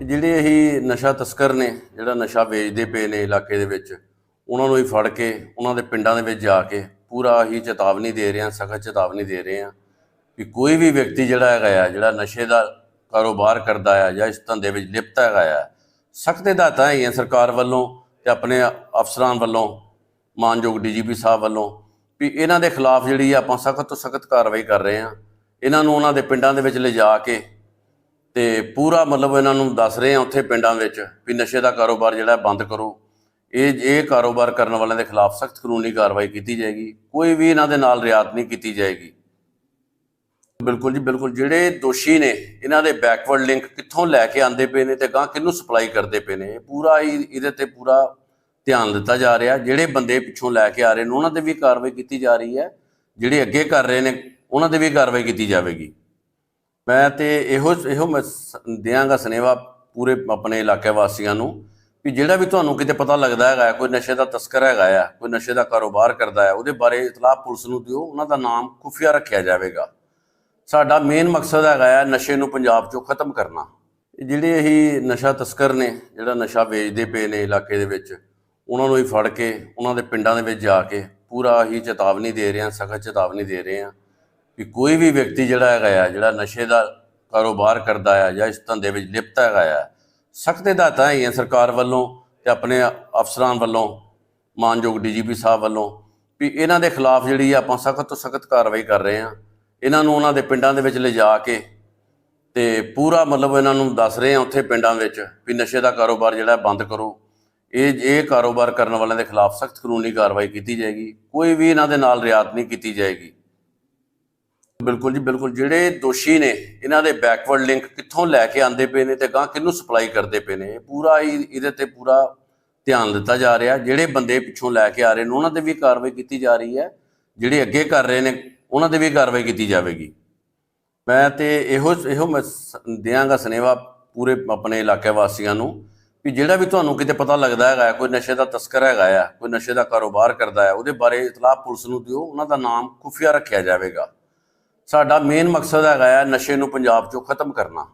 ਜਿਹੜੇ ਇਹ ਨਸ਼ਾ ਤਸਕਰ ਨੇ, ਜਿਹੜਾ ਨਸ਼ਾ ਵੇਚਦੇ ਪਏ ਨੇ ਇਲਾਕੇ ਦੇ ਵਿੱਚ, ਉਹਨਾਂ ਨੂੰ ਹੀ ਫੜ ਕੇ, ਉਹਨਾਂ ਦੇ ਪਿੰਡਾਂ ਦੇ ਵਿੱਚ ਜਾ ਕੇ ਪੂਰਾ ਹੀ ਚੇਤਾਵਨੀ ਦੇ ਰਹੇ ਹਾਂ, ਸਖਤ ਚੇਤਾਵਨੀ ਦੇ ਰਹੇ ਹਾਂ ਕਿ ਕੋਈ ਵੀ ਵਿਅਕਤੀ ਜਿਹੜਾ ਹੈਗਾ ਆ, ਜਿਹੜਾ ਨਸ਼ੇ ਦਾ ਕਾਰੋਬਾਰ ਕਰਦਾ ਆ ਜਾਂ ਇਸ ਧੰਦੇ ਵਿੱਚ ਲਿਪਤ ਹੈਗਾ ਆ, ਸਖਤ ਹਦਾਇਤਾਂ ਹੈਗੀਆਂ ਸਰਕਾਰ ਵੱਲੋਂ ਤੇ ਆਪਣੇ ਅਫਸਰਾਂ ਵੱਲੋਂ, ਮਾਨਯੋਗ ਡੀਜੀਪੀ ਸਾਹਿਬ ਵੱਲੋਂ ਵੀ ਇਹਨਾਂ ਦੇ ਖਿਲਾਫ ਜਿਹੜੀ ਆ ਆਪਾਂ ਸਖਤ ਤੋਂ ਸਖਤ ਕਾਰਵਾਈ ਕਰ ਰਹੇ ਹਾਂ, ਇਹਨਾਂ ਨੂੰ ਉਹਨਾਂ ਦੇ ਪਿੰਡਾਂ ਦੇ ਵਿੱਚ ਲਿਜਾ ਕੇ ਤੇ ਪੂਰਾ ਮਤਲਬ ਇਹਨਾਂ ਨੂੰ ਦੱਸ ਰਹੇ ਆ ਉੱਥੇ ਪਿੰਡਾਂ ਵਿੱਚ ਵੀ ਨਸ਼ੇ ਦਾ ਕਾਰੋਬਾਰ ਜਿਹੜਾ ਬੰਦ ਕਰੋ। ਇਹ ਇਹ ਕਾਰੋਬਾਰ ਕਰਨ ਵਾਲਿਆਂ ਦੇ ਖਿਲਾਫ ਸਖਤ ਕਾਨੂੰਨੀ ਕਾਰਵਾਈ ਕੀਤੀ ਜਾਏਗੀ। ਕੋਈ ਵੀ ਇਹਨਾਂ ਦੇ ਨਾਲ ਰਿਆਤ ਨਹੀਂ ਕੀਤੀ ਜਾਏਗੀ। ਬਿਲਕੁਲ ਜੀ, ਬਿਲਕੁਲ। ਜਿਹੜੇ ਦੋਸ਼ੀ ਨੇ, ਇਹਨਾਂ ਦੇ ਬੈਕਵਰਡ ਲਿੰਕ ਕਿੱਥੋਂ ਲੈ ਕੇ ਆਂਦੇ ਪਏ ਨੇ ਤੇ ਗਾਂ ਕਿਹਨੂੰ ਸਪਲਾਈ ਕਰਦੇ ਪਏ ਨੇ, ਇਹ ਪੂਰਾ ਹੀ ਇਹਦੇ ਤੇ ਪੂਰਾ ਧਿਆਨ ਦਿੱਤਾ ਜਾ ਰਿਹਾ। ਜਿਹੜੇ ਬੰਦੇ ਪਿੱਛੋਂ ਲੈ ਕੇ ਆ ਰਹੇ ਨੇ, ਉਹਨਾਂ ਤੇ ਵੀ ਕਾਰਵਾਈ ਕੀਤੀ ਜਾ ਰਹੀ ਹੈ। ਜਿਹੜੇ ਅੱਗੇ ਕਰ ਰਹੇ ਨੇ, ਉਹਨਾਂ ਤੇ ਵੀ ਕਾਰਵਾਈ ਕੀਤੀ ਜਾਵੇਗੀ। ਮੈਂ ਤੇ ਇਹੋ ਇਹੋ ਮੈਂ ਦਿਆਂਗਾ ਸਨੇਵਾ ਪੂਰੇ ਆਪਣੇ ਇਲਾਕੇ ਵਾਸੀਆਂ ਨੂੰ ਵੀ ਜਿਹੜਾ ਵੀ ਤੁਹਾਨੂੰ ਕਿਤੇ ਪਤਾ ਲੱਗਦਾ ਹੈਗਾ, ਕੋਈ ਨਸ਼ੇ ਦਾ ਤਸਕਰ ਹੈਗਾ ਆ, ਕੋਈ ਨਸ਼ੇ ਦਾ ਕਾਰੋਬਾਰ ਕਰਦਾ ਹੈ ਉਹਦੇ ਬਾਰੇ ਇਤਲਾਹ ਪੁਲਿਸ ਨੂੰ ਦਿਓ, ਉਹਨਾਂ ਦਾ ਨਾਮ ਖੁਫੀਆ ਰੱਖਿਆ ਜਾਵੇਗਾ। ਸਾਡਾ ਮੇਨ ਮਕਸਦ ਹੈਗਾ ਆ ਨਸ਼ੇ ਨੂੰ ਪੰਜਾਬ ਚੋਂ ਖਤਮ ਕਰਨਾ। ਜਿਹੜੇ ਇਹ ਨਸ਼ਾ ਤਸਕਰ ਨੇ, ਜਿਹੜਾ ਨਸ਼ਾ ਵੇਚਦੇ ਪਏ ਨੇ ਇਲਾਕੇ ਦੇ ਵਿੱਚ, ਉਹਨਾਂ ਨੂੰ ਹੀ ਫੜ ਕੇ, ਉਹਨਾਂ ਦੇ ਪਿੰਡਾਂ ਦੇ ਵਿੱਚ ਜਾ ਕੇ ਪੂਰਾ ਹੀ ਚੇਤਾਵਨੀ ਦੇ ਰਹੇ ਹਾਂ, ਸਖਤ ਚੇਤਾਵਨੀ ਦੇ ਰਹੇ ਹਾਂ। ਕਿ ਕੋਈ ਵੀ ਵਿਅਕਤੀ ਜਿਹੜਾ ਹੈਗਾ ਆ, ਜਿਹੜਾ ਨਸ਼ੇ ਦਾ ਕਾਰੋਬਾਰ ਕਰਦਾ ਆ ਜਾਂ ਇਸ ਧੰਦੇ ਵਿੱਚ ਲਿਪਤ ਹੈਗਾ ਆ, ਸਖਤ ਹਦਾਇਤਾਂ ਹੈਗੀਆਂ ਸਰਕਾਰ ਵੱਲੋਂ ਤੇ ਆਪਣੇ ਅਫਸਰਾਂ ਵੱਲੋਂ, ਮਾਨਯੋਗ ਡੀਜੀਪੀ ਸਾਹਿਬ ਵੱਲੋਂ, ਵੀ ਇਹਨਾਂ ਦੇ ਖਿਲਾਫ ਜਿਹੜੀ ਆ ਆਪਾਂ ਸਖਤ ਤੋਂ ਸਖਤ ਕਾਰਵਾਈ ਕਰ ਰਹੇ ਹਾਂ ਇਹਨਾਂ ਨੂੰ ਉਹਨਾਂ ਦੇ ਪਿੰਡਾਂ ਦੇ ਵਿੱਚ ਲਿਜਾ ਕੇ ਤੇ ਪੂਰਾ ਮਤਲਬ ਇਹਨਾਂ ਨੂੰ ਦੱਸ ਰਹੇ ਹਾਂ ਉੱਥੇ ਪਿੰਡਾਂ ਵਿੱਚ ਵੀ ਨਸ਼ੇ ਦਾ ਕਾਰੋਬਾਰ ਜਿਹੜਾ ਬੰਦ ਕਰੋ। ਇਹ ਇਹ ਕਾਰੋਬਾਰ ਕਰਨ ਵਾਲਿਆਂ ਦੇ ਖਿਲਾਫ ਸਖਤ ਕਾਨੂੰਨੀ ਕਾਰਵਾਈ ਕੀਤੀ ਜਾਏਗੀ। ਕੋਈ ਵੀ ਇਹਨਾਂ ਦੇ ਨਾਲ ਰਿਆਤ ਨਹੀਂ ਕੀਤੀ ਜਾਏਗੀ। ਬਿਲਕੁਲ ਜੀ, ਬਿਲਕੁਲ। ਜਿਹੜੇ ਦੋਸ਼ੀ ਨੇ, ਇਹਨਾਂ ਦੇ ਬੈਕਵਰਡ ਲਿੰਕ ਕਿੱਥੋਂ ਲੈ ਕੇ ਆਂਦੇ ਪਏ ਨੇ ਤੇ ਗਾਂ ਕਿਹਨੂੰ ਸਪਲਾਈ ਕਰਦੇ ਪਏ ਨੇ, ਇਹ ਪੂਰਾ ਹੀ ਇਹਦੇ ਤੇ ਪੂਰਾ ਧਿਆਨ ਦਿੱਤਾ ਜਾ ਰਿਹਾ। ਜਿਹੜੇ ਬੰਦੇ ਪਿੱਛੋਂ ਲੈ ਕੇ ਆ ਰਹੇ ਨੇ, ਉਹਨਾਂ ਤੇ ਵੀ ਕਾਰਵਾਈ ਕੀਤੀ ਜਾ ਰਹੀ ਹੈ। ਜਿਹੜੇ ਅੱਗੇ ਕਰ ਰਹੇ ਨੇ, ਉਹਨਾਂ ਤੇ ਵੀ ਕਾਰਵਾਈ ਕੀਤੀ ਜਾਵੇਗੀ। ਮੈਂ ਤੇ ਇਹੋ ਇਹੋ ਮੈਂ ਦਿਆਂਗਾ ਸਨੇਵਾ ਪੂਰੇ ਆਪਣੇ ਇਲਾਕੇ ਵਾਸੀਆਂ ਨੂੰ ਵੀ ਜਿਹੜਾ ਵੀ ਤੁਹਾਨੂੰ ਕਿਤੇ ਪਤਾ ਲੱਗਦਾ ਹੈਗਾ, ਕੋਈ ਨਸ਼ੇ ਦਾ ਤਸਕਰ ਹੈਗਾ ਆ, ਕੋਈ ਨਸ਼ੇ ਦਾ ਕਾਰੋਬਾਰ ਕਰਦਾ ਹੈ ਉਹਦੇ ਬਾਰੇ ਇਤਲਾਹ ਪੁਲਿਸ ਨੂੰ ਦਿਓ, ਉਹਨਾਂ ਦਾ ਨਾਮ ਖੁਫੀਆ ਰੱਖਿਆ ਜਾਵੇਗਾ। ਸਾਡਾ ਮੇਨ ਮਕਸਦ ਹੈਗਾ ਆ ਨਸ਼ੇ ਨੂੰ ਪੰਜਾਬ ਚੋਂ ਖਤਮ ਕਰਨਾ।